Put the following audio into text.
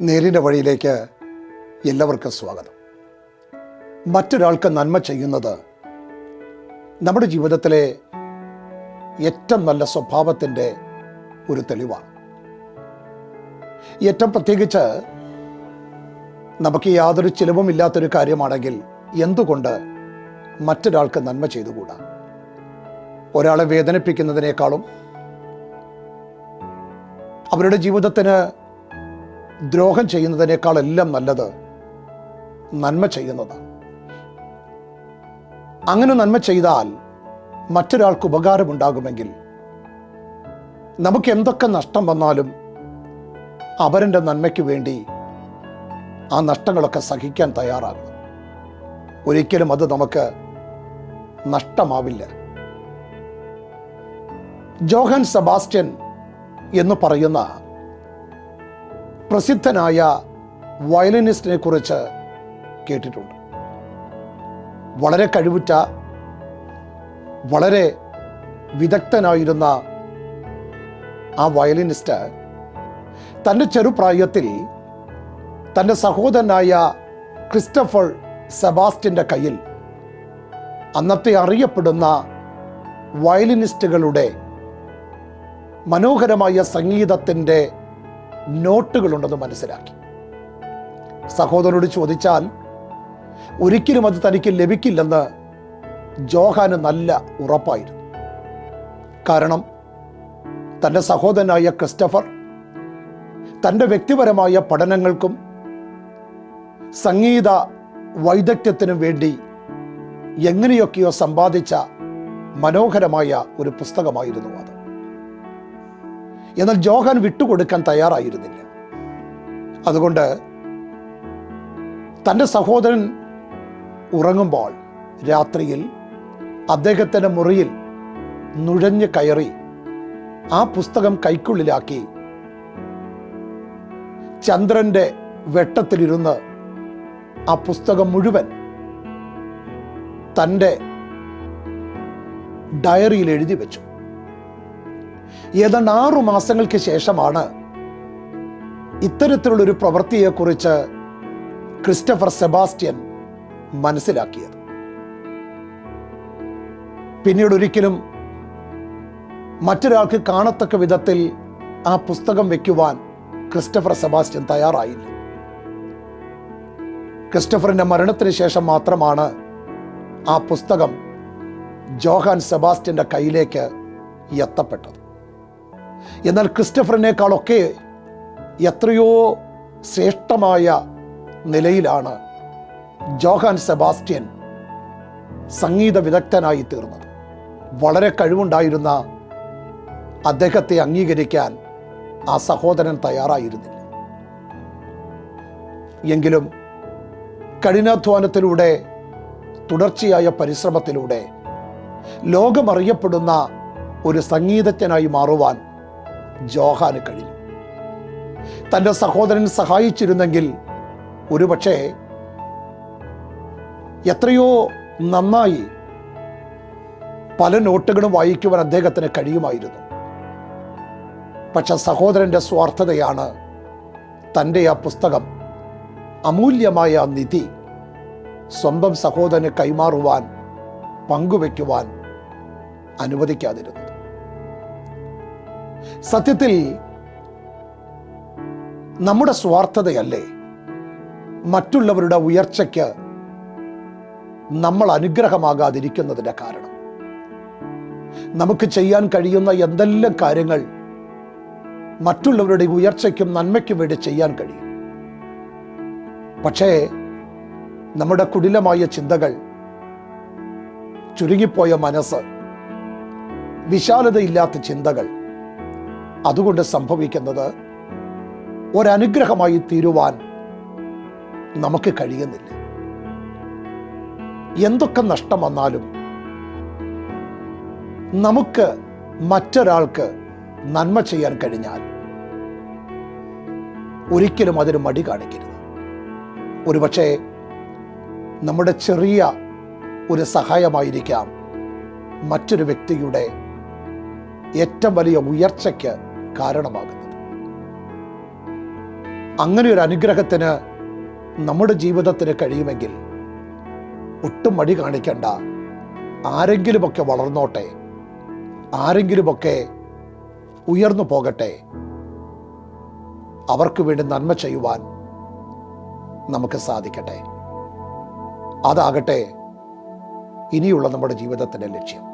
നേരിന്റെ വഴിയിലേക്ക് എല്ലാവർക്കും സ്വാഗതം. മറ്റൊരാൾക്ക് നന്മ ചെയ്യുന്നത് നമ്മുടെ ജീവിതത്തിലെ ഏറ്റവും നല്ല സ്വഭാവത്തിന്റെ ഒരു തെളിവാണ്. ഏറ്റവും പ്രത്യേകിച്ച് നമുക്ക് യാതൊരു ചിലവുമില്ലാത്തൊരു കാര്യമാണെങ്കിൽ എന്തുകൊണ്ട് മറ്റൊരാൾക്ക് നന്മ ചെയ്തുകൂടാ? ഒരാളെ വേദനിപ്പിക്കുന്നതിനേക്കാളും അവരുടെ ജീവിതത്തിന് ദ്രോഹം ചെയ്യുന്നതിനേക്കാൾ എല്ലാം നല്ലത് നന്മ ചെയ്യുന്നത്. അങ്ങനെ നന്മ ചെയ്താൽ മറ്റൊരാൾക്ക് ഉപകാരമുണ്ടാകുമെങ്കിൽ നമുക്ക് എന്തൊക്കെ നഷ്ടം വന്നാലും അവരന്റെ നന്മയ്ക്ക് വേണ്ടി ആ നഷ്ടങ്ങളൊക്കെ സഹിക്കാൻ തയ്യാറാകണം. ഒരിക്കലും അത് നമുക്ക് നഷ്ടമാവില്ല. ജോഹൻ സെബാസ്റ്റ്യൻ എന്ന് പറയുന്ന പ്രസിദ്ധനായ വയലിനിസ്റ്റിനെ കുറിച്ച് കേട്ടിട്ടുണ്ട്. വളരെ കഴിവുറ്റ വളരെ വിദഗ്ധനായിരുന്ന ആ വയലിനിസ്റ്റ് തന്റെ ചെറുപ്രായത്തിൽ തന്റെ സഹോദരനായ ക്രിസ്റ്റഫർ സെബാസ്റ്റിന്റെ കയ്യിൽ അന്നത്തെ അറിയപ്പെടുന്ന വയലിനിസ്റ്റുകളുടെ മനോഹരമായ സംഗീതത്തിന്റെ നോട്ടുകളുണ്ടെന്ന് മനസ്സിലാക്കി. സഹോദരനോട് ചോദിച്ചാൽ ഒരിക്കലും അത് തനിക്ക് ലഭിക്കില്ലെന്ന് ജോഹാന് നല്ല ഉറപ്പായിരുന്നു. കാരണം തന്റെ സഹോദരനായ ക്രിസ്റ്റഫർ തന്റെ വ്യക്തിപരമായ പഠനങ്ങൾക്കും സംഗീത വൈദഗ്ധ്യത്തിനും വേണ്ടി എങ്ങനെയൊക്കെയോ സമ്പാദിച്ച മനോഹരമായ ഒരു പുസ്തകമായിരുന്നു അത്. എന്നാൽ ജോഹാൻ വിട്ടുകൊടുക്കാൻ തയ്യാറായിരുന്നില്ല. അതുകൊണ്ട് തന്റെ സഹോദരൻ ഉറങ്ങുമ്പോൾ രാത്രിയിൽ അദ്ദേഹത്തിന്റെ മുറിയിൽ നുഴഞ്ഞു കയറി ആ പുസ്തകം കൈക്കുള്ളിലാക്കി ചന്ദ്രന്റെ വെട്ടത്തിലിരുന്ന് ആ പുസ്തകം മുഴുവൻ തന്റെ ഡയറിയിൽ എഴുതി വെച്ചു. ഏതാണ്ട് ആറു മാസങ്ങൾക്ക് ശേഷമാണ് ഇത്തരത്തിലുള്ളൊരു പ്രവൃത്തിയെക്കുറിച്ച് ക്രിസ്റ്റഫർ സെബാസ്റ്റ്യൻ മനസ്സിലാക്കിയത്. പിന്നീട് ഒരിക്കലും മറ്റൊരാൾക്ക് കാണത്തക്ക വിധത്തിൽ ആ പുസ്തകം വെക്കുവാൻ ക്രിസ്റ്റഫർ സെബാസ്റ്റ്യൻ തയ്യാറായില്ല. ക്രിസ്റ്റഫറിന്റെ മരണത്തിന് ശേഷം മാത്രമാണ് ആ പുസ്തകം ജോഹാൻ സെബാസ്റ്റ്യന്റെ കയ്യിലേക്ക് എത്തപ്പെട്ടത്. എന്നാൽ ക്രിസ്റ്റഫറിനേക്കാളൊക്കെ എത്രയോ ശ്രേഷ്ഠമായ നിലയിലാണ് ജോഹാൻ സെബാസ്റ്റ്യൻ സംഗീത വിദഗ്ധനായി തീർന്നത്. വളരെ കഴിവുണ്ടായിരുന്ന അദ്ദേഹത്തെ അംഗീകരിക്കാൻ ആ സഹോദരൻ തയ്യാറായിരുന്നില്ല. എങ്കിലും കഠിനാധ്വാനത്തിലൂടെ തുടർച്ചയായ പരിശ്രമത്തിലൂടെ ലോകമറിയപ്പെടുന്ന ഒരു സംഗീതജ്ഞനായി മാറുവാൻ ജോഹാന് കഴിഞ്ഞു. തന്റെ സഹോദരൻ സഹായിച്ചിരുന്നെങ്കിൽ ഒരുപക്ഷെ എത്രയോ നന്നായി പല നോട്ടുകളും വായിക്കുവാൻ അദ്ദേഹത്തിന് കഴിയുമായിരുന്നു. പക്ഷെ സഹോദരന്റെ സ്വാർത്ഥതയാണ് തന്റെ ആ പുസ്തകം അമൂല്യമായ നിധി സ്വന്തം സഹോദരന് കൈമാറുവാൻ പങ്കുവയ്ക്കുവാൻ അനുവദിക്കാതിരുന്നത്. സത്യത്തിൽ നമ്മുടെ സ്വാർത്ഥതയല്ലേ? മറ്റുള്ളവരുടെ ഉയർച്ചയ്ക്ക് നമ്മൾ അനുഗ്രഹമാകാതിരിക്കുന്നതിന്റെ കാരണം. നമുക്ക് ചെയ്യാൻ കഴിയുന്ന എന്തെല്ലാം കാര്യങ്ങൾ മറ്റുള്ളവരുടെ ഉയർച്ചയ്ക്കും നന്മയ്ക്കും വേണ്ടി ചെയ്യാൻ കഴിയും. പക്ഷേ നമ്മുടെ കുടിലമായ ചിന്തകൾ ചുരുങ്ങിപ്പോയ മനസ്സ് വിശാലതയില്ലാത്ത ചിന്തകൾ അതുകൊണ്ട് സംഭവിക്കുന്നത് ഒരനുഗ്രഹമായി തീരുവാൻ നമുക്ക് കഴിയുന്നില്ല. എന്തൊക്കെ നഷ്ടം വന്നാലും നമുക്ക് മറ്റൊരാൾക്ക് നന്മ ചെയ്യാൻ കഴിഞ്ഞാൽ ഒരിക്കലും അതിന് മടി കാണിക്കരുത്. ഒരുപക്ഷെ നമ്മുടെ ചെറിയ ഒരു സഹായമായിരിക്കാം മറ്റൊരു വ്യക്തിയുടെ ഏറ്റവും വലിയ ഉയർച്ചയ്ക്ക് കാരണമാകുന്നത്. അങ്ങനെ ഒരു അനുഗ്രഹത്തിന് നമ്മുടെ ജീവിതത്തിന് കഴിയുമെങ്കിൽ ഒട്ടും മടി കാണിക്കേണ്ട. ആരെങ്കിലുമൊക്കെ വളർന്നോട്ടെ ആരെങ്കിലുമൊക്കെ ഉയർന്നു പോകട്ടെ. അവർക്ക് വേണ്ടി നന്മ ചെയ്യുവാൻ നമുക്ക് സാധിക്കട്ടെ. അതാകട്ടെ ഇനിയുള്ള നമ്മുടെ ജീവിതത്തിന്റെ ലക്ഷ്യം.